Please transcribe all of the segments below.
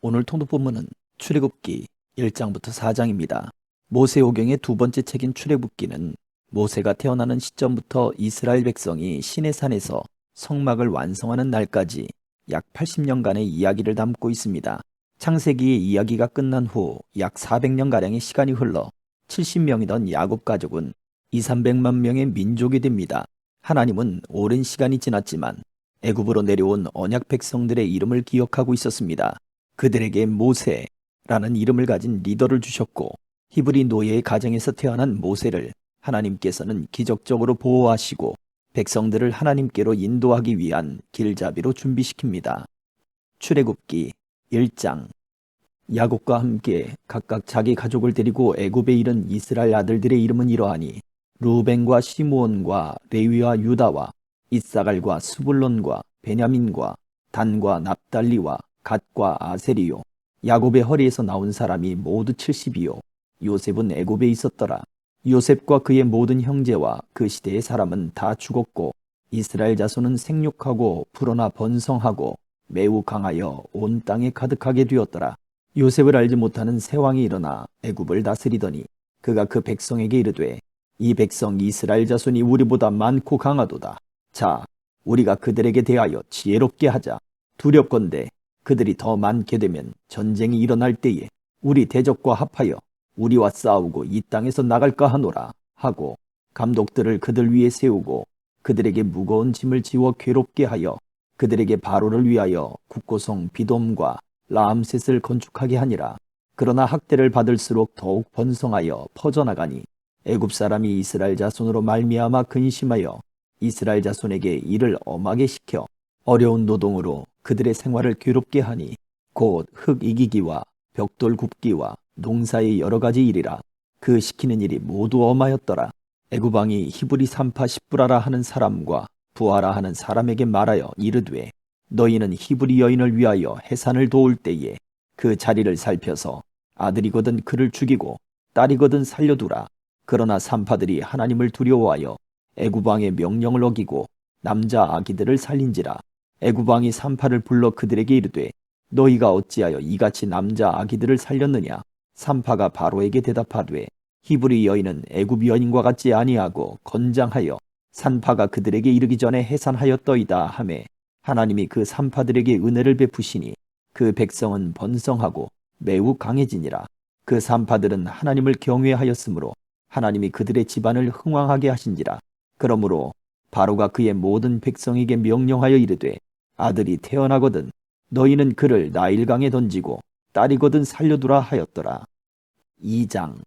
오늘 통독 본문은 출애굽기 1장부터 4장입니다. 모세오경의 두 번째 책인 출애굽기는 모세가 태어나는 시점부터 이스라엘 백성이 시내산에서 성막을 완성하는 날까지 약 80년간의 이야기를 담고 있습니다. 창세기의 이야기가 끝난 후 약 400년가량의 시간이 흘러 70명이던 야곱 가족은 2, 300만 명의 민족이 됩니다. 하나님은 오랜 시간이 지났지만 애굽으로 내려온 언약 백성들의 이름을 기억하고 있었습니다. 그들에게 모세라는 이름을 가진 리더를 주셨고 히브리 노예의 가정에서 태어난 모세를 하나님께서는 기적적으로 보호하시고 백성들을 하나님께로 인도하기 위한 길잡이로 준비시킵니다. 출애굽기 1장 야곱과 함께 각각 자기 가족을 데리고 애굽에 이른 이스라엘 아들들의 이름은 이러하니 루벤과 시므온과 레위와 유다와 이사갈과 스불론과 베냐민과 단과 납달리와 갓과 아세리요. 야곱의 허리에서 나온 사람이 모두 70이요. 요셉은 애굽에 있었더라. 요셉과 그의 모든 형제와 그 시대의 사람은 다 죽었고 이스라엘 자손은 생육하고 불어나 번성하고 매우 강하여 온 땅에 가득하게 되었더라. 요셉을 알지 못하는 새 왕이 일어나 애굽을 다스리더니 그가 그 백성에게 이르되 이 백성 이스라엘 자손이 우리보다 많고 강하도다. 자 우리가 그들에게 대하여 지혜롭게 하자. 두렵건대 그들이 더 많게 되면 전쟁이 일어날 때에 우리 대적과 합하여 우리와 싸우고 이 땅에서 나갈까 하노라 하고 감독들을 그들 위에 세우고 그들에게 무거운 짐을 지워 괴롭게 하여 그들에게 바로를 위하여 국고성 비돔과 라암셋을 건축하게 하니라. 그러나 학대를 받을수록 더욱 번성하여 퍼져나가니 애굽 사람이 이스라엘 자손으로 말미암아 근심하여 이스라엘 자손에게 일을 엄하게 시켜 어려운 노동으로 그들의 생활을 괴롭게 하니 곧 흙 이기기와 벽돌 굽기와 농사의 여러 가지 일이라 그 시키는 일이 모두 엄하였더라. 애굽 왕이 히브리 산파 십부라라 하는 사람과 부하라 하는 사람에게 말하여 이르되 너희는 히브리 여인을 위하여 해산을 도울 때에 그 자리를 살펴서 아들이거든 그를 죽이고 딸이거든 살려두라. 그러나 산파들이 하나님을 두려워하여 애굽 왕의 명령을 어기고 남자 아기들을 살린지라 애굽 왕이 산파를 불러 그들에게 이르되 너희가 어찌하여 이같이 남자 아기들을 살렸느냐? 산파가 바로에게 대답하되 히브리 여인은 애굽 여인과 같지 아니하고 건장하여 산파가 그들에게 이르기 전에 해산하였더이다 하매 하나님이 그 산파들에게 은혜를 베푸시니 그 백성은 번성하고 매우 강해지니라. 그 산파들은 하나님을 경외하였으므로 하나님이 그들의 집안을 흥왕하게 하신지라. 그러므로 바로가 그의 모든 백성에게 명령하여 이르되 아들이 태어나거든 너희는 그를 나일강에 던지고 딸이거든 살려두라 하였더라. 2장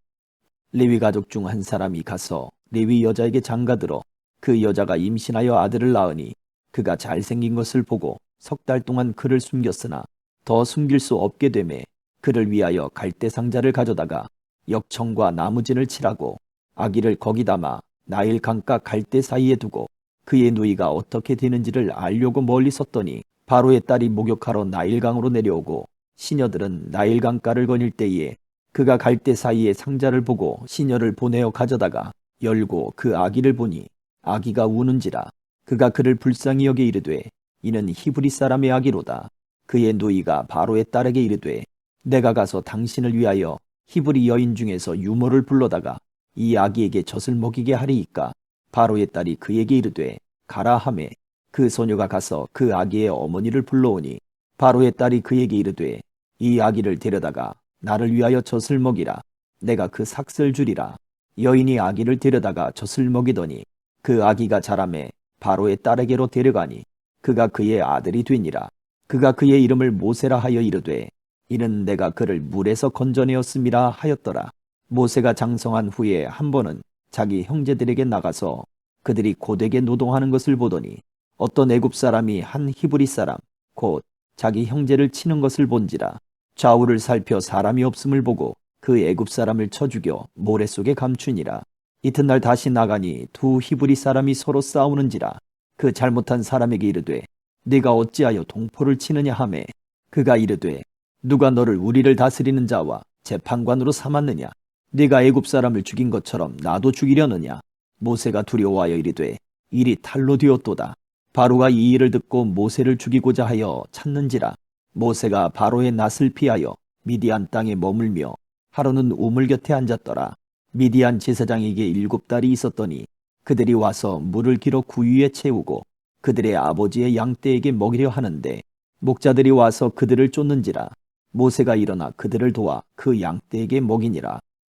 레위 가족 중 한 사람이 가서 레위 여자에게 장가들어 그 여자가 임신하여 아들을 낳으니 그가 잘생긴 것을 보고 석 달 동안 그를 숨겼으나 더 숨길 수 없게 되매 그를 위하여 갈대 상자를 가져다가 역청과 나무진을 칠하고 아기를 거기 담아 나일 강가 갈대 사이에 두고 그의 누이가 어떻게 되는지를 알려고 멀리 섰더니 바로의 딸이 목욕하러 나일강으로 내려오고 시녀들은 나일강가를 거닐 때에 그가 갈대 사이에 상자를 보고 시녀를 보내어 가져다가 열고 그 아기를 보니 아기가 우는지라 그가 그를 불쌍히 여겨 이르되 이는 히브리 사람의 아기로다. 그의 누이가 바로의 딸에게 이르되 내가 가서 당신을 위하여 히브리 여인 중에서 유모를 불러다가 이 아기에게 젖을 먹이게 하리이까 바로의 딸이 그에게 이르되 가라 하매 그 소녀가 가서 그 아기의 어머니를 불러오니. 바로의 딸이 그에게 이르되 이 아기를 데려다가 나를 위하여 젖을 먹이라. 내가 그 삭슬 주리라. 여인이 아기를 데려다가 젖을 먹이더니 그 아기가 자라매 바로의 딸에게로 데려가니 그가 그의 아들이 되니라. 그가 그의 이름을 모세라 하여 이르되 이는 내가 그를 물에서 건져내었음이라 하였더라. 모세가 장성한 후에 한 번은 자기 형제들에게 나가서 그들이 고되게 노동하는 것을 보더니 어떤 애굽 사람이 한 히브리 사람 곧 자기 형제를 치는 것을 본지라 좌우를 살펴 사람이 없음을 보고 그 애굽 사람을 쳐 죽여 모래 속에 감추니라. 이튿날 다시 나가니 두 히브리 사람이 서로 싸우는지라 그 잘못한 사람에게 이르되 네가 어찌하여 동포를 치느냐 하매? 그가 이르되 누가 너를 우리를 다스리는 자와 재판관으로 삼았느냐 네가 애굽 사람을 죽인 것처럼 나도 죽이려느냐? 모세가 두려워하여 이르되 일이 탈로 되었도다. 바로가 이 일을 듣고 모세를 죽이고자 하여 찾는지라. 모세가 바로의 낯을 피하여 미디안 땅에 머물며 하루는 우물 곁에 앉았더라. 미디안 제사장에게 일곱 딸이 있었더니 그들이 와서 물을 길어 구유에 채우고 그들의 아버지의 양떼에게 먹이려 하는데 목자들이 와서 그들을 쫓는지라. 모세가 일어나 그들을 도와 그 양떼에게 먹이니라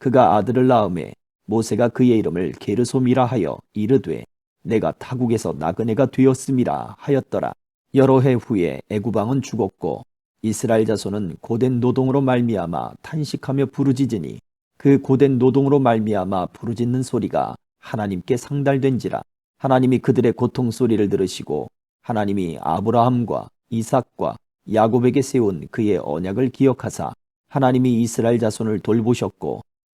그가 아들을 낳음에 모세가 그의 이름을 게르솜이라 하여 이르되 내가 타국에서 나그네가 되었음이라 하였더라. 여러 해 후에 애구방은 죽었고 이스라엘 자손은 고된 노동으로 말미암아 탄식하며 부르짖으니 그 고된 노동으로 말미암아 부르짖는 소리가 하나님께 상달된지라. 하나님이 그들의 고통 소리를 들으시고 하나님이 아브라함과 이삭과 야곱에게 세운 그의 언약을 기억하사 하나님이 이스라엘 자손을 돌보셨고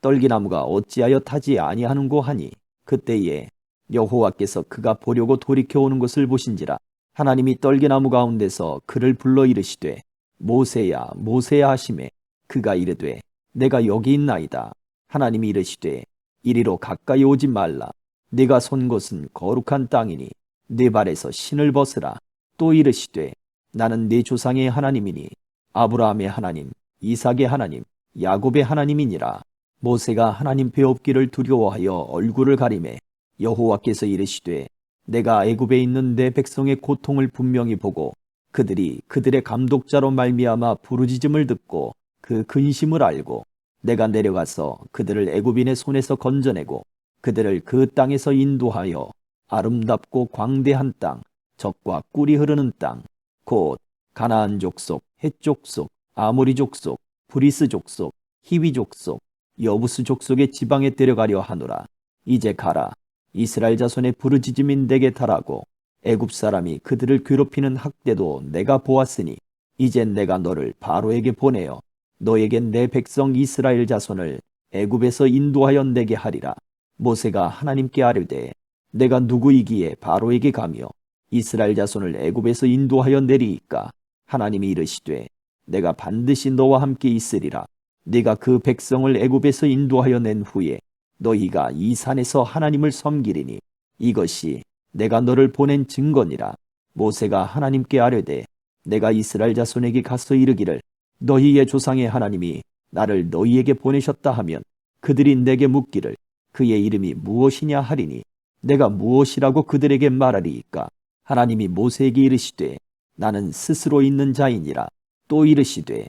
떨기나무가 어찌하여 타지 아니하는고 하니 그때에 여호와께서 그가 보려고 돌이켜 오는 것을 보신지라. 하나님이 떨기나무 가운데서 그를 불러 이르시되 모세야 모세야 하심에 그가 이르되 내가 여기 있나이다. 하나님이 이르시되 이리로 가까이 오지 말라. 네가 손 곳은 거룩한 땅이니 네 발에서 신을 벗으라. 또 이르시되 나는 네 조상의 하나님이니 아브라함의 하나님, 이삭의 하나님, 야곱의 하나님이니라. 모세가 하나님 배웁기를 두려워하여 얼굴을 가리매 여호와께서 이르시되 내가 애굽에 있는 내 백성의 고통을 분명히 보고 그들이 그들의 감독자로 말미암아 부르짖음을 듣고 그 근심을 알고 내가 내려가서 그들을 애굽인의 손에서 건져내고 그들을 그 땅에서 인도하여 아름답고 광대한 땅, 적과 꿀이 흐르는 땅, 곧 가나안 족속, 헷 족속, 아모리 족속, 브리스 족속, 히위 족속, 여부스 족속의 지방에 데려가려 하노라. 이제 가라. 이스라엘 자손의 부르짖음인 내게 달하고 애굽 사람이 그들을 괴롭히는 학대도 내가 보았으니 이젠 내가 너를 바로에게 보내어 너에겐 내 백성 이스라엘 자손을 애굽에서 인도하여 내게 하리라. 모세가 하나님께 아뢰되 내가 누구이기에 바로에게 가며 이스라엘 자손을 애굽에서 인도하여 내리이까 하나님이 이르시되 내가 반드시 너와 함께 있으리라. 네가 그 백성을 애굽에서 인도하여 낸 후에 너희가 이 산에서 하나님을 섬기리니 이것이 내가 너를 보낸 증거니라. 모세가 하나님께 아뢰되 내가 이스라엘 자손에게 가서 이르기를 너희의 조상의 하나님이 나를 너희에게 보내셨다 하면 그들이 내게 묻기를 그의 이름이 무엇이냐 하리니 내가 무엇이라고 그들에게 말하리이까 하나님이 모세에게 이르시되 나는 스스로 있는 자이니라 또 이르시되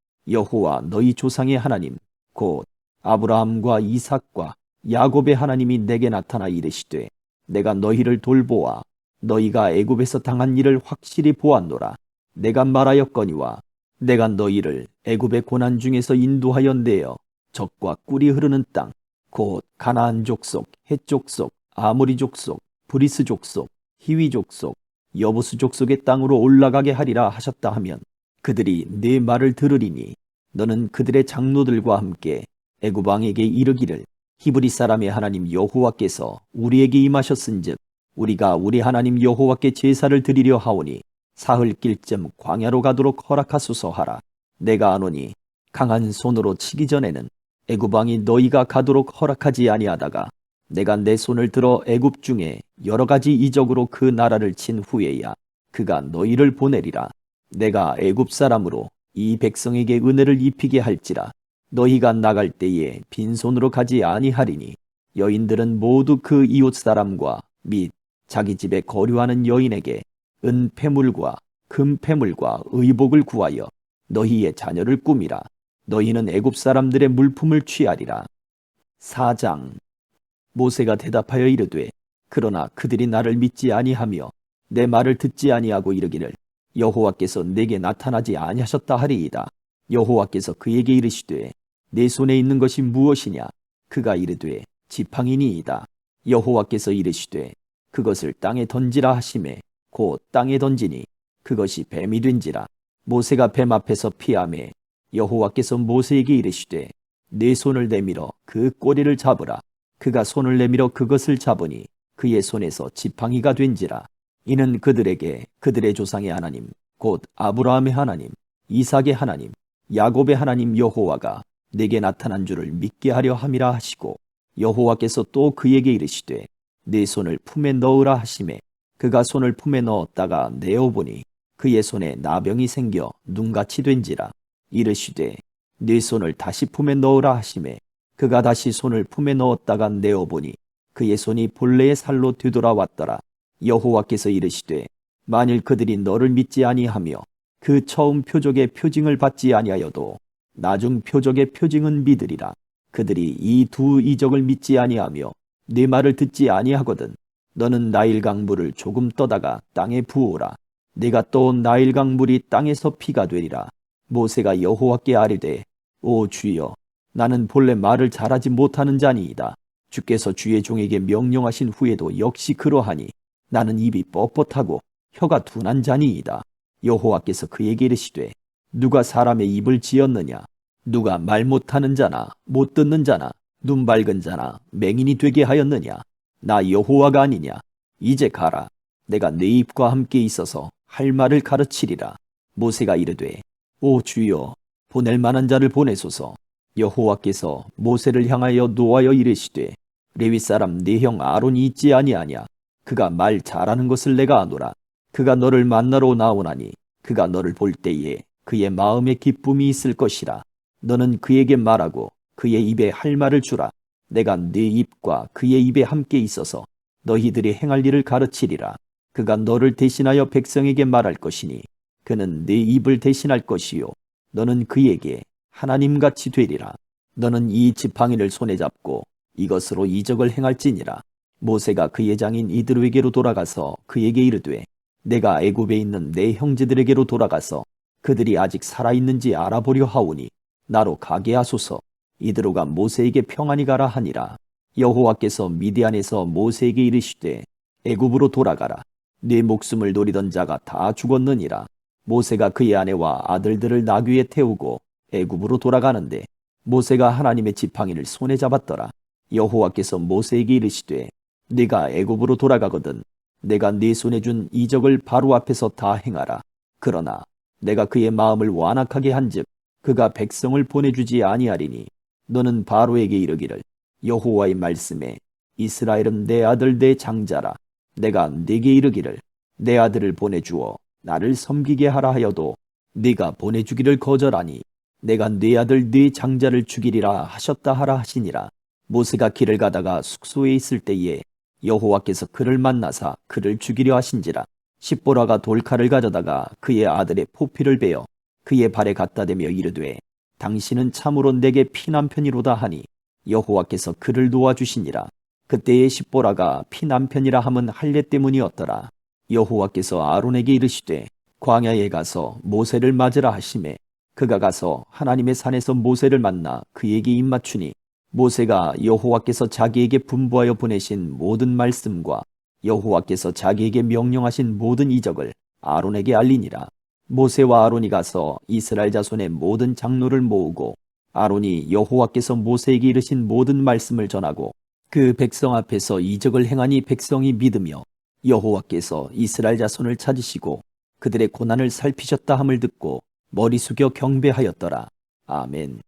여호와 너희 조상의 하나님 곧 아브라함과 이삭과 야곱의 하나님이 내게 나타나 이르시되 내가 너희를 돌보아 너희가 애굽에서 당한 일을 확실히 보았노라. 내가 말하였거니와 내가 너희를 애굽의 고난 중에서 인도하여 내어 적과 꿀이 흐르는 땅, 곧 가나안 족속, 헷 족속, 아모리 족속, 브리스 족속, 히위 족속, 여부스 족속의 땅으로 올라가게 하리라 하셨다 하면 그들이 네 말을 들으리니 너는 그들의 장로들과 함께 애굽 왕에게 이르기를 히브리 사람의 하나님 여호와께서 우리에게 임하셨은즉 우리가 우리 하나님 여호와께 제사를 드리려 하오니 사흘 길쯤 광야로 가도록 허락하소서 하라. 내가 아노니 강한 손으로 치기 전에는 애굽 왕이 너희가 가도록 허락하지 아니하다가 내가 내 손을 들어 애굽 중에 여러 가지 이적으로 그 나라를 친 후에야 그가 너희를 보내리라 내가 애굽 사람으로 이 백성에게 은혜를 입히게 할지라. 너희가 나갈 때에 빈손으로 가지 아니하리니 여인들은 모두 그 이웃 사람과 및 자기 집에 거류하는 여인에게 은 패물과 금 패물과 의복을 구하여 너희의 자녀를 꾸미라. 너희는 애굽 사람들의 물품을 취하리라. 4장. 모세가 대답하여 이르되 그러나 그들이 나를 믿지 아니하며 내 말을 듣지 아니하고 이르기를 여호와께서 내게 나타나지 아니하셨다 하리이다. 여호와께서 그에게 이르시되 내 손에 있는 것이 무엇이냐? 그가 이르되 지팡이니이다. 여호와께서 이르시되 그것을 땅에 던지라 하심에 곧 땅에 던지니 그것이 뱀이 된지라. 모세가 뱀 앞에서 피함에 여호와께서 모세에게 이르시되 내 손을 내밀어 그 꼬리를 잡으라. 그가 손을 내밀어 그것을 잡으니 그의 손에서 지팡이가 된지라 이는 그들에게 그들의 조상의 하나님 곧 아브라함의 하나님 이삭의 하나님 야곱의 하나님 여호와가 내게 나타난 줄을 믿게 하려 함이라 하시고 여호와께서 또 그에게 이르시되 내 손을 품에 넣으라 하심에 그가 손을 품에 넣었다가 내어보니 그의 손에 나병이 생겨 눈같이 된지라. 이르시되 내 손을 다시 품에 넣으라 하심에 그가 다시 손을 품에 넣었다가 내어보니 그의 손이 본래의 살로 되돌아왔더라 여호와께서 이르시되 만일 그들이 너를 믿지 아니하며 그 처음 표적의 표징을 받지 아니하여도 나중 표적의 표징은 믿으리라. 그들이 이 두 이적을 믿지 아니하며 내 말을 듣지 아니하거든 너는 나일강 물을 조금 떠다가 땅에 부으라. 내가 또 나일강 물이 땅에서 피가 되리라. 모세가 여호와께 아뢰되 오 주여 나는 본래 말을 잘하지 못하는 자니이다. 주께서 주의 종에게 명령하신 후에도 역시 그러하니 나는 입이 뻣뻣하고 혀가 둔한 자니이다. 여호와께서 그에게 이르시되 누가 사람의 입을 지었느냐? 누가 말 못하는 자나 못 듣는 자나 눈 밝은 자나 맹인이 되게 하였느냐? 나 여호와가 아니냐? 이제 가라. 내가 내 입과 함께 있어서 할 말을 가르치리라. 모세가 이르되 오 주여 보낼 만한 자를 보내소서. 여호와께서 모세를 향하여 노하여 이르시되 레위 사람 네 형 아론이 있지 아니하냐 그가 말 잘하는 것을 내가 아노라. 그가 너를 만나러 나오나니 그가 너를 볼 때에 그의 마음에 기쁨이 있을 것이라. 너는 그에게 말하고 그의 입에 할 말을 주라. 내가 네 입과 그의 입에 함께 있어서 너희들이 행할 일을 가르치리라. 그가 너를 대신하여 백성에게 말할 것이니 그는 네 입을 대신할 것이요. 너는 그에게 하나님같이 되리라. 너는 이 지팡이를 손에 잡고 이것으로 이적을 행할지니라 모세가 그의 장인 이드로에게로 돌아가서 그에게 이르되 내가 애굽에 있는 내 형제들에게로 돌아가서 그들이 아직 살아 있는지 알아보려 하오니 나로 가게 하소서. 이드로가 모세에게 평안히 가라 하니라. 여호와께서 미디안에서 모세에게 이르시되 애굽으로 돌아가라. 네 목숨을 노리던 자가 다 죽었느니라. 모세가 그의 아내와 아들들을 나귀에 태우고 애굽으로 돌아가는데 모세가 하나님의 지팡이를 손에 잡았더라. 여호와께서 모세에게 이르시되 네가 애굽으로 돌아가거든 내가 네 손에 준 이적을 바로 앞에서 다 행하라. 그러나 내가 그의 마음을 완악하게 한즉 그가 백성을 보내주지 아니하리니 너는 바로에게 이르기를 여호와의 말씀에 이스라엘은 내 아들 내 장자라. 내가 네게 이르기를 내 아들을 보내주어 나를 섬기게 하라 하여도 네가 보내주기를 거절하니 내가 네 아들 네 장자를 죽이리라 하셨다 하라 하시니라. 모세가 길을 가다가 숙소에 있을 때에 여호와께서 그를 만나사 그를 죽이려 하신지라. 십보라가 돌칼을 가져다가 그의 아들의 포피를 베어 그의 발에 갖다 대며 이르되 당신은 참으로 내게 피난편이로다 하니 여호와께서 그를 도와주시니라. 그때의 십보라가 피난편이라 함은 할례 때문이었더라. 여호와께서 아론에게 이르시되 광야에 가서 모세를 맞으라 하심에 그가 가서 하나님의 산에서 모세를 만나 그에게 입맞추니 모세가 여호와께서 자기에게 분부하여 보내신 모든 말씀과 여호와께서 자기에게 명령하신 모든 이적을 아론에게 알리니라. 모세와 아론이 가서 이스라엘 자손의 모든 장로를 모으고 아론이 여호와께서 모세에게 이르신 모든 말씀을 전하고 그 백성 앞에서 이적을 행하니 백성이 믿으며 여호와께서 이스라엘 자손을 찾으시고 그들의 고난을 살피셨다 함을 듣고 머리 숙여 경배하였더라. 아멘.